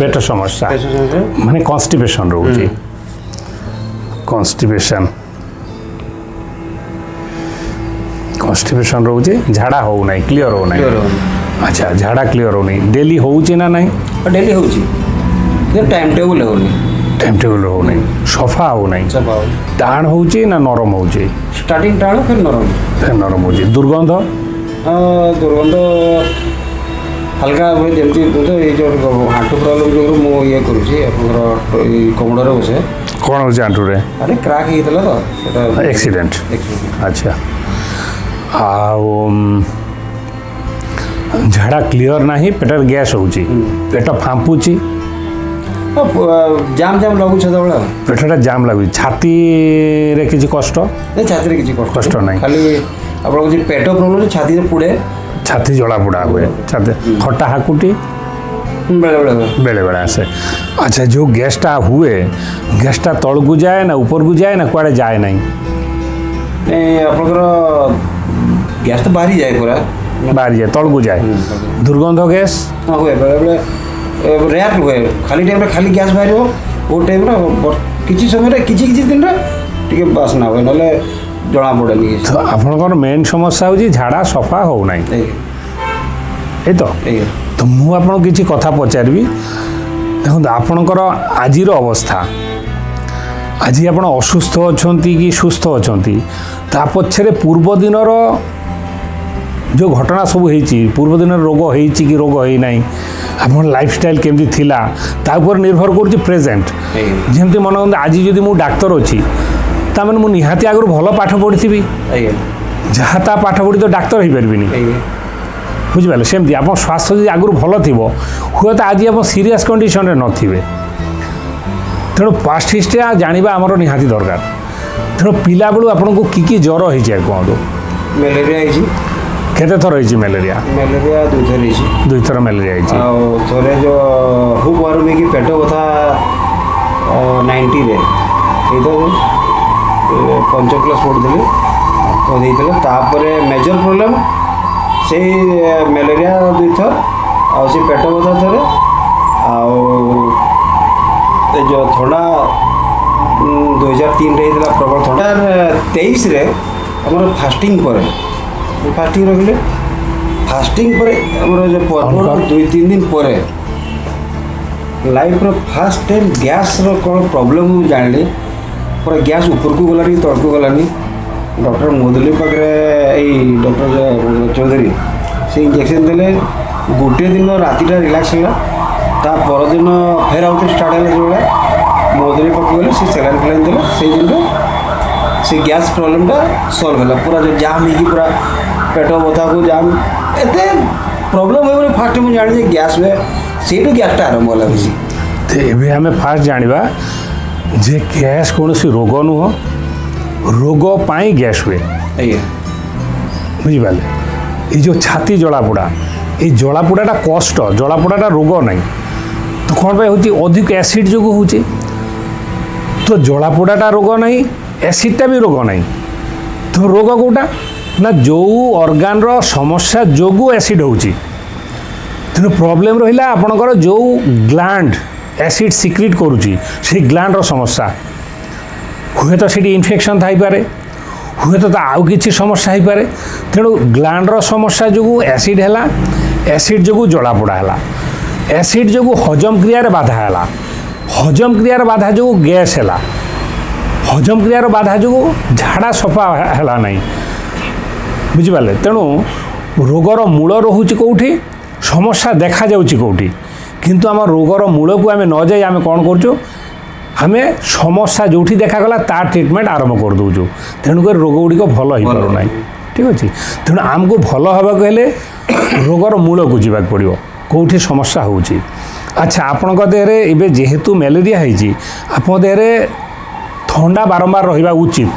পেটের সমস্যা মানে কনস্টিপেশন রোগটি কনস্টিপেশন কনস্টিপেশন রোগটি ঝাড়া হো নাই ক্লিয়ার হো নাই আচ্ছা ঝাড়া ক্লিয়ার হো নাই ডেলি হউছি না নাই ডেলি হউছি টাইম টেবল হো নাই টাইম টেবল হো নাই সফা হো নাই টান হউছি না নরম হউছি স্টার্টিং টান ফের নরম ফের নরম হউছি দুর্গন্ধ দুর্গন্ধ ହାଲକା ଭଳି ଯେମିତି ଏଇ ଯେଉଁ ଆଣ୍ଠୁ ପ୍ରୋବ୍ଲେମ୍ ଯୋଗୁଁ ମୁଁ ଇଏ କରୁଛି ଆପଣଙ୍କର ଏଇ କମୁଡ଼ରେ ବସେ କ'ଣ ହେଉଛି ଆଣ୍ଠୁରେ ଆରେ କ୍ରାକ୍ ହେଇଥିଲା ତ ସେଟା ଏକ୍ସିଡେଣ୍ଟ ଆଚ୍ଛା ଆଉ ଝାଡ଼ା କ୍ଲିଅର ନାହିଁ ପେଟରେ ଗ୍ୟାସ୍ ହେଉଛି ପେଟ ଫାମ୍ପୁଛି ଜାମ୍ ଜାମ୍ ଲାଗୁଛି ସେତେବେଳେ ପେଟଟା ଜାମ୍ ଲାଗୁଛି ଛାତିରେ କିଛି କଷ୍ଟ ଛାତିରେ କିଛି କଷ୍ଟ ନାହିଁ ଖାଲି ଆପଣଙ୍କ ପେଟ ପ୍ରୋବ୍ଲେମ୍ ଛାତିରେ ପୋଡ଼େ ଛାତି ଜଳାପୋଡ଼ା ହୁଏ ଛାତି ଖଟା ହାକୁଟି ବେଳେବେଳେ ଆସେ ଆଚ୍ଛା ଯେଉଁ ଗ୍ୟାସ୍ଟା ହୁଏ ଗ୍ୟାସ୍ଟା ତଳକୁ ଯାଏ ନା ଉପରକୁ ଯାଏ ନା କୁଆଡ଼େ ଯାଏ ନାହିଁ ଆପଣଙ୍କର ଗ୍ୟାସ୍ ତ ବାହାରିଯାଏ ପୁରା ବାହାରିଯାଏ ତଳକୁ ଯାଏ ଦୁର୍ଗନ୍ଧ ଗ୍ୟାସ୍ ହୁଏ ବେଳେବେଳେ ରେୟାର ହୁଏ ଖାଲି ଟାଇମ୍ରେ ଖାଲି ଗ୍ୟାସ୍ ବାହାରିବ କେଉଁ ଟାଇମ୍ରେ କିଛି ସମୟରେ କିଛି କିଛି ଦିନରେ ଟିକେ ବାସ୍ନା ହୁଏ ନହେଲେ ଜଣାପଡ଼େ ତ ଆପଣଙ୍କର ମେନ୍ ସମସ୍ୟା ହେଉଛି ଝାଡ଼ା ସଫା ହେଉନାହିଁ ଏ ତ ତ ମୁଁ ଆପଣଙ୍କୁ କିଛି କଥା ପଚାରିବି ଦେଖନ୍ତୁ ଆପଣଙ୍କର ଆଜିର ଅବସ୍ଥା ଆଜି ଆପଣ ଅସୁସ୍ଥ ଅଛନ୍ତି କି ସୁସ୍ଥ ଅଛନ୍ତି ତା ପଛରେ ପୂର୍ବ ଦିନର ଯେଉଁ ଘଟଣା ସବୁ ହେଇଛି ପୂର୍ବ ଦିନର ରୋଗ ହେଇଛି କି ରୋଗ ହେଇନାହିଁ আপনার লাইফস্টাইল কেমতি লা তা উপরে নির্ভর করছে প্রেজেন্ট যেমতি মনে করতে আজি যদি মু ডাক্তার অছি ତାମାନେ ମୁଁ ନିହାତି ଆଗରୁ ଭଲ ପାଠ ପଢ଼ିଥିବି ଯାହା ତା ପାଠ ପଢ଼ି ତ ଡାକ୍ତର ହୋଇପାରିବିନି ବୁଝିପାରିଲେ ସେମିତି ଆପଣ ସ୍ୱାସ୍ଥ୍ୟ ଯଦି ଆଗରୁ ଭଲ ଥିବ ହୁଏତ ଆଜି ଆପଣ ସିରିୟସ୍ କଣ୍ଡିସନରେ ନଥିବେ ତେଣୁ ପାଷ୍ଟ ହିଷ୍ଟ୍ରି ଜାଣିବା ଆମର ନିହାତି ଦରକାର ତେଣୁ ପିଲାବେଳୁ ଆପଣଙ୍କୁ କି କି ଜ୍ୱର ହେଇଛି କୁହନ୍ତୁ ମ୍ୟାଲେରିଆ ହେଇଛି କେତେ ଥର ହେଇଛି ମ୍ୟାଲେରିଆ ମ୍ୟାଲେରିଆ ଦୁଇଥର ହେଇଛି ଦୁଇଥର ମ୍ୟାଲେରିଆ ହେଇଛି ଆଉ ଥରେ ଯେଉଁ ହୁ କି ପେଟ ବଥା ନାଇଣ୍ଟିରେ ହେଇଥିବ ପଞ୍ଚମ କ୍ଲାସ୍ ପଢ଼ୁଥିଲି ତ ଦେଇଥିଲେ ତାପରେ ମେଜର୍ ପ୍ରୋବ୍ଲେମ୍ ସେଇ ମ୍ୟାଲେରିଆ ଦୁଇଥର ଆଉ ସେ ପେଟ ବଥା ଥରେ ଆଉ ଏ ଯେଉଁ ଥଣ୍ଡା ଦୁଇ ହଜାର ତିନିରେ ହେଇଥିଲା ପ୍ରବଳ ଥଣ୍ଡା ତେଇଶରେ ଆମର ଫାଷ୍ଟିଂ ପରେ ଫାଷ୍ଟିଂ ରଖିଲେ ଫାଷ୍ଟିଂ ପରେ ଆମର ଯେଉଁ ପର୍ବ ଦୁଇ ତିନି ଦିନ ପରେ ଲାଇଫ୍ର ଫାର୍ଷ୍ଟ ଟାଇମ୍ ଗ୍ୟାସ୍ର କ'ଣ ପ୍ରୋବ୍ଲେମ୍ ମୁଁ ଜାଣିଲି ପୁରା ଗ୍ୟାସ୍ ଉପରକୁ ଗଲାଣି ତଳକୁ ଗଲାନି ଡକ୍ଟର ମଦୁଲି ପାଖରେ ଏଇ ଡକ୍ଟର ଚୌଧୁରୀ ସେ ଇଞ୍ଜେକ୍ସନ୍ ଦେଲେ ଗୋଟିଏ ଦିନ ରାତିଟା ରିଲାକ୍ସ ହେଲା ତା ପରଦିନ ଫେର ଆଉ ଥରେ ଷ୍ଟାର୍ଟ ହେଲା ଯେତେବେଳେ ମଦୁଲି ପାଖକୁ ଗଲେ ସେ ସେଲାଇନ୍ ଫେଲାଇନ୍ ଦେଲେ ସେଇ ଦିନଟା ସେ ଗ୍ୟାସ୍ ପ୍ରୋବ୍ଲେମ୍ଟା ସଲ୍ଭ ହେଲା ପୁରା ଯେଉଁ ଜାମ୍ ହେଇକି ପୁରା ପେଟ ବଥାକୁ ଜାମ୍ ଏତେ ପ୍ରୋବ୍ଲେମ୍ ହୁଏ ବୋଲି ଫାର୍ଷ୍ଟ ମୁଁ ଜାଣିଛି ଗ୍ୟାସ୍ ହୁଏ ସେଇଠୁ ଗ୍ୟାସ୍ଟା ଆରମ୍ଭ ହେଲା ବେଶୀ ଏବେ ଆମେ ଫାର୍ଷ୍ଟ ଜାଣିବା ଯେ ଗ୍ୟାସ୍ କୌଣସି ରୋଗ ନୁହଁ ରୋଗ ପାଇଁ ଗ୍ୟାସ୍ ହୁଏ ଆଜ୍ଞା ବୁଝିପାରିଲେ ଏଇ ଯେଉଁ ଛାତି ଜଳାପୋଡ଼ା ଏଇ ଜଳାପୋଡ଼ାଟା କଷ୍ଟ ଜଳାପୋଡ଼ାଟା ରୋଗ ନାହିଁ ତ କ'ଣ ପାଇଁ ହେଉଛି ଅଧିକ ଏସିଡ଼୍ ଯୋଗୁଁ ହେଉଛି ତ ଜଳାପୋଡ଼ାଟା ରୋଗ ନାହିଁ ଏସିଡ଼୍ଟା ବି ରୋଗ ନାହିଁ ତ ରୋଗ କେଉଁଟା ନା ଯେଉଁ ଅର୍ଗାନର ସମସ୍ୟା ଯୋଗୁଁ ଏସିଡ଼୍ ହେଉଛି ତେଣୁ ପ୍ରୋବ୍ଲେମ୍ ରହିଲା ଆପଣଙ୍କର ଯେଉଁ ଗ୍ଲାଣ୍ଡ অ্যাସିଡ୍ ସିକ୍ରିଟ୍ କରୁଛି ସେଇ ଗ୍ଲାଣ୍ଡର ସମସ୍ୟା ହୁଏତ ସେଠି ଇନଫେକ୍ସନ୍ ଥାଇପାରେ ହୁଏତ ତ ଆଉ କିଛି ସମସ୍ୟା ହୋଇପାରେ ତେଣୁ ଗ୍ଲାଣ୍ଡର ସମସ୍ୟା ଯୋଗୁଁ ଆସିଡ଼୍ ହେଲା ଆସିଡ଼୍ ଯୋଗୁଁ ଜଳାପୋଡ଼ା ହେଲା ଆସିଡ଼୍ ଯୋଗୁଁ ହଜମ କ୍ରିୟାରେ ବାଧା ହେଲା ହଜମ କ୍ରିୟାର ବାଧା ଯୋଗୁଁ ଗ୍ୟାସ୍ ହେଲା ହଜମ କ୍ରିୟାର ବାଧା ଯୋଗୁଁ ଝାଡ଼ା ସଫା ହେଲା ନାହିଁ ବୁଝିପାରିଲେ ତେଣୁ ରୋଗର ମୂଳ ରହୁଛି କେଉଁଠି ସମସ୍ୟା ଦେଖାଯାଉଛି କେଉଁଠି କିନ୍ତୁ ଆମ ରୋଗର ମୂଳକୁ ଆମେ ନ ଯାଇ ଆମେ କ'ଣ କରୁଛୁ ଆମେ ସମସ୍ୟା ଯେଉଁଠି ଦେଖାଗଲା ତା ଟ୍ରିଟମେଣ୍ଟ ଆରମ୍ଭ କରିଦେଉଛୁ ତେଣୁକରି ରୋଗ ଗୁଡ଼ିକ ଭଲ ହେଇପାରୁନାହିଁ ଠିକ୍ ଅଛି ତେଣୁ ଆମକୁ ଭଲ ହେବାକୁ ହେଲେ ରୋଗର ମୂଳକୁ ଯିବାକୁ ପଡ଼ିବ କେଉଁଠି ସମସ୍ୟା ହେଉଛି ଆଚ୍ଛା ଆପଣଙ୍କ ଦେହରେ ଏବେ ଯେହେତୁ ମ୍ୟାଲେରିଆ ହେଇଛି ଆପଣଙ୍କ ଦେହରେ ଥଣ୍ଡା ବାରମ୍ବାର ରହିବା ଉଚିତ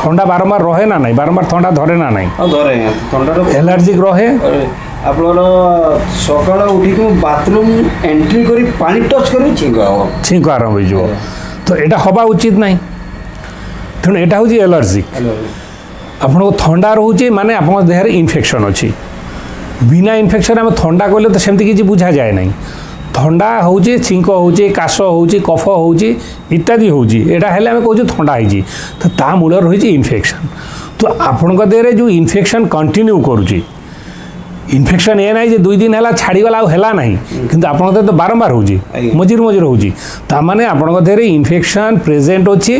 ଥଣ୍ଡା ବାରମ୍ବାର ରହେ ନା ନାହିଁ ବାରମ୍ବାର ଥଣ୍ଡା ଧରେ ନା ନାହିଁ ଏଲାର୍ଜିକ୍ ରହେ আপনার সকাল উঠিকি বাথরুম এন্ট্রি করে পা টচ করি ছিঙ্ক হব ছিঙ্ক আরম্ভ হয়ে তো এটা হওয়া উচিত না তেমন এটা হচ্ছে এলার্জিক আপনার থা রয়েছে মানে আপনার দেহের ইনফেকশন অছি বিনা ইনফেকশন আমি থা কলে তো সেমতি কিছু বুঝা যায় না থা হচ্ছে ছিঙ্ক হচ্ছে কাশ হচ্ছে কফ হচ্ছে ইত্যাদি হচ্ছে এটা হলে আমি কৌছু থা হয়েছি তো তা মূল রয়েছে ইনফেকশন তো আপনার দেহে যে ইনফেকশন কন্টিনিউ করুছি ଇନଫେକ୍ସନ୍ ଏ ନାହିଁ ଯେ ଦୁଇ ଦିନ ହେଲା ଛାଡ଼ିଗଲା ଆଉ ହେଲା ନାହିଁ କିନ୍ତୁ ଆପଣଙ୍କ ଦେହରେ ତ ବାରମ୍ବାର ହେଉଛି ମଝିରେ ମଝିରେ ହେଉଛି ତାମାନେ ଆପଣଙ୍କ ଦେହରେ ଇନଫେକ୍ସନ୍ ପ୍ରେଜେଣ୍ଟ ଅଛି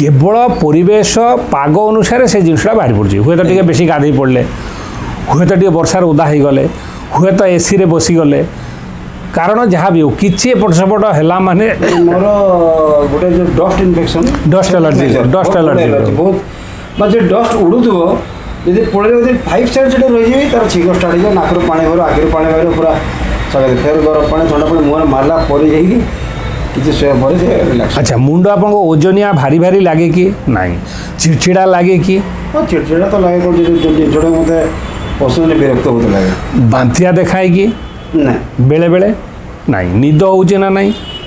କେବଳ ପରିବେଶ ପାଗ ଅନୁସାରେ ସେ ଜିନିଷଟା ବାହାରି ପଡ଼ୁଛି ହୁଏତ ଟିକେ ବେଶୀ ଗାଧୋଇ ପଡ଼ିଲେ ହୁଏତ ଟିକେ ବର୍ଷାରେ ଓଦା ହୋଇଗଲେ ହୁଏତ ଏସିରେ ବସିଗଲେ କାରଣ ଯାହା ବି ହେଉ କିଛି ଏପଟ ସେପଟ ହେଲା ମାନେ ମୋର ଗୋଟେ dust infection dust allergy dust allergy ବହୁତ ଡଷ୍ଟ ଉଡ଼ୁଥିବ ଯଦି ପଳେଇଲେ ଯଦି ଫାଇଭ୍ ଷ୍ଟାର୍ ସେଠି ରହିଯିବି ତାର ଛିଙ୍କ ଷ୍ଟାର୍ଟ ହେଇଯିବ ନାକରୁ ପାଣି ବାହାରିବ ଆଖିରୁ ପାଣି ବାହାରିବ ପୁରା ସକାଳେ ଫେର ଗରମ ପାଣି ଥଣ୍ଡା ପାଣି ମୁହଁରେ ମାରିଲା ପରେ ଯାଇକି କିଛି ଶୋଇବା ପରେ ସେ ରିଲାକ୍ସ ଆଚ୍ଛା ମୁଣ୍ଡ ଆପଣଙ୍କ ଓଜନିଆ ଭାରି ଭାରି ଲାଗେ କି ନାହିଁ ଚିଡ଼ଚିଡ଼ା ଲାଗେ କି ହଁ ଚିଡ଼ଚିଡ଼ା ତ ଲାଗେ ଯେଉଁଟା ମୋତେ ପସନ୍ଦ ବିରକ୍ତ ବହୁତ ବାନ୍ତିଆ ଦେଖାଏ କି ନା ବେଳେବେଳେ ବେଳେ ନାହିଁ ନିଦ ହେଉଛି ନା ନାହିଁ